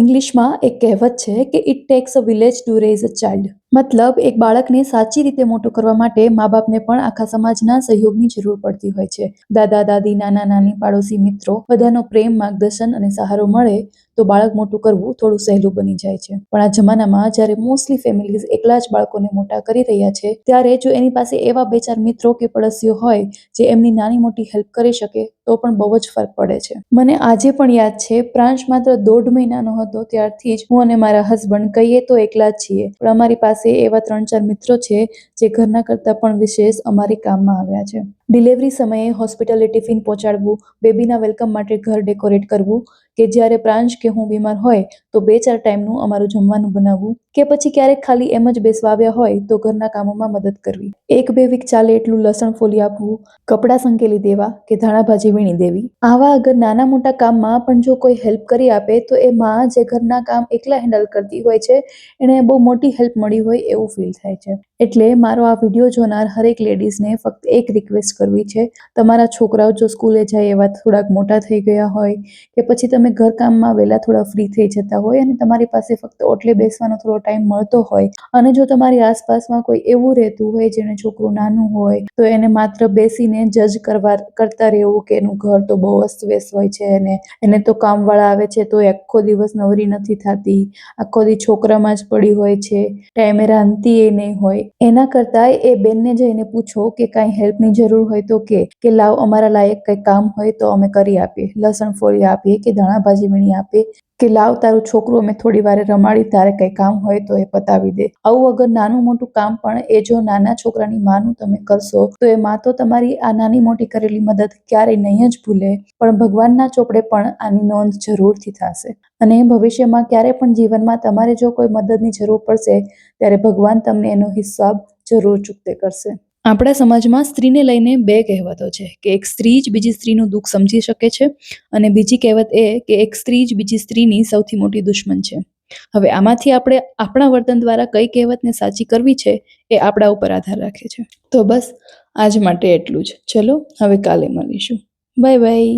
ઇંગ્લિશમાં એક કહેવત છે કે it takes a village to raise a child મતલબ, એક બાળકને સાચી રીતે મોટું કરવા માટે મા બાપને પણ આખા સમાજના સહયોગની જરૂર પડતી હોય છે. દાદા, દાદી, નાના, નાની, પાડોશી મિત્રો, બધાનો પ્રેમ, માર્ગદર્શન અને સહારો મળે તો બાળક મોટું કરવું થોડું સહેલું બની જાય છે. પણ આ જમાનામાં જ્યારે મોસ્ટલી ફેમિલીઝ એકલા જ બાળકોને મોટા કરી રહ્યા છે, ત્યારે જો એની પાસે એવા બે ચાર મિત્રો કે પડોશીઓ હોય જે એમની નાની મોટી હેલ્પ કરી શકે તો પણ બહુ જ ફરક પડે છે. મને આજે પણ યાદ છે, પ્રાંશ માત્ર દોઢ મહિનાનો હતો, ત્યારથી જ હું અને મારા હસબન્ડ કહીએ તો એકલા જ છીએ. પણ અમારી પાસે એવા ત્રણ ચાર મિત્રો છે, જે ઘરના કરતાં પણ વિશેષ અમારી કામમાં આવ્યા છે. ડિલિવરી સમયે હોસ્પિટલે ટિફિન પહોંચાડવું, બેબીના વેલકમ માટે ઘર ડેકોરેટ કરવું, કે જ્યારે પ્રાંશ કે હું બીમાર હોય, તો બે ચાર ટાઈમનું અમારું જમવાનું બનાવવું, કે પછી ક્યારેક ખાલી એમ જ બેસવા હોય, તો ઘરના કામોમાં મદદ કરવી. એક બે વીક ચાલે એટલું લસણ ફોલી આપવું, કપડાં સંકેલી દેવા, કે ધાણા ભાજી વીણી દેવી. આવા અગર નાના મોટા કામમાં પણ જો કોઈ હેલ્પ કરી આપે, તો એ માં જે ઘરના કામ એકલા હેન્ડલ કરતી હોય છે, એને બહુ મોટી હેલ્પ મળી હોય એવું ફીલ થાય છે. એટલે મારો આ વીડિયો જોનાર હરેક લેડીઝને ફક્ત એક રિક્વેસ્ટ કરવી છે. તમારા છોકરાઓ જો સ્કૂલે જાય એવા થોડાક મોટા થઈ ગયા હોય કે પછી તમે ઘરકામમાં વહેલા થોડા ફ્રી થઈ જતા હોય અને તમારી પાસે ફક્ત ઓટલે બેસવાનો થોડો ટાઈમ મળતો હોય અને જો તમારી આસપાસમાં કોઈ એવું રહેતું હોય જેને છોકરું નાનું હોય તો એને માત્ર બેસીને જજ કરવા, કરતા રહેવું કે એનું ઘર તો બહુ અસ્તવ્યસ્ત હોય છે અને એને તો કામવાળા આવે છે તો આખો દિવસ નવરી નથી થતી. આખો દી છોકરામાં જ પડી હોય છે. ટાઈમે રાંધતી એ નહીં હોય. એના કરતાં એ બેનને જઈને પૂછો કે કાંઈ હેલ્પની જરૂર હોય તો કે કે લાવ, અમારા લાયક કંઈ કામ હોય તો અમે કરી આપીએ. લસણ ફોડી આપીએ કે ધાણા ભાજી વીણી આપીએ. કે લાવ, તારું છોકરું અમે થોડી વારે રમાડી, તારે કંઈ કામ હોય તો એ પતાવી દે. આવું અગર નાનું મોટું કામ પણ એ જો નાના છોકરાની માનું તમે કરશો, તો એ માં તો તમારી આ નાની મોટી કરેલી મદદ ક્યારેય નહીં જ ભૂલે. પણ ભગવાનના ચોપડે પણ આની નોંધ જરૂરથી થશે. અને ભવિષ્યમાં ક્યારે પણ જીવનમાં તમારે જો કોઈ મદદની જરૂર પડશે, ત્યારે ભગવાન તમને એનો હિસાબ જરૂર ચૂકતે કરશે. આપણા સમાજમાં સ્ત્રીને લઈને બે કહેવતો છે કે એક સ્ત્રી જ બીજી સ્ત્રીનું દુઃખ સમજી શકે છે અને બીજી કહેવત એ કે એક સ્ત્રી જ બીજી સ્ત્રીની સૌથી મોટી દુશ્મન છે. હવે આમાંથી આપણે આપણા વર્તન દ્વારા કઈ કહેવતને સાચી કરવી છે એ આપણા ઉપર આધાર રાખે છે. તો બસ આજ માટે એટલું જ. ચલો, હવે કાલે મળીશું. Bye bye.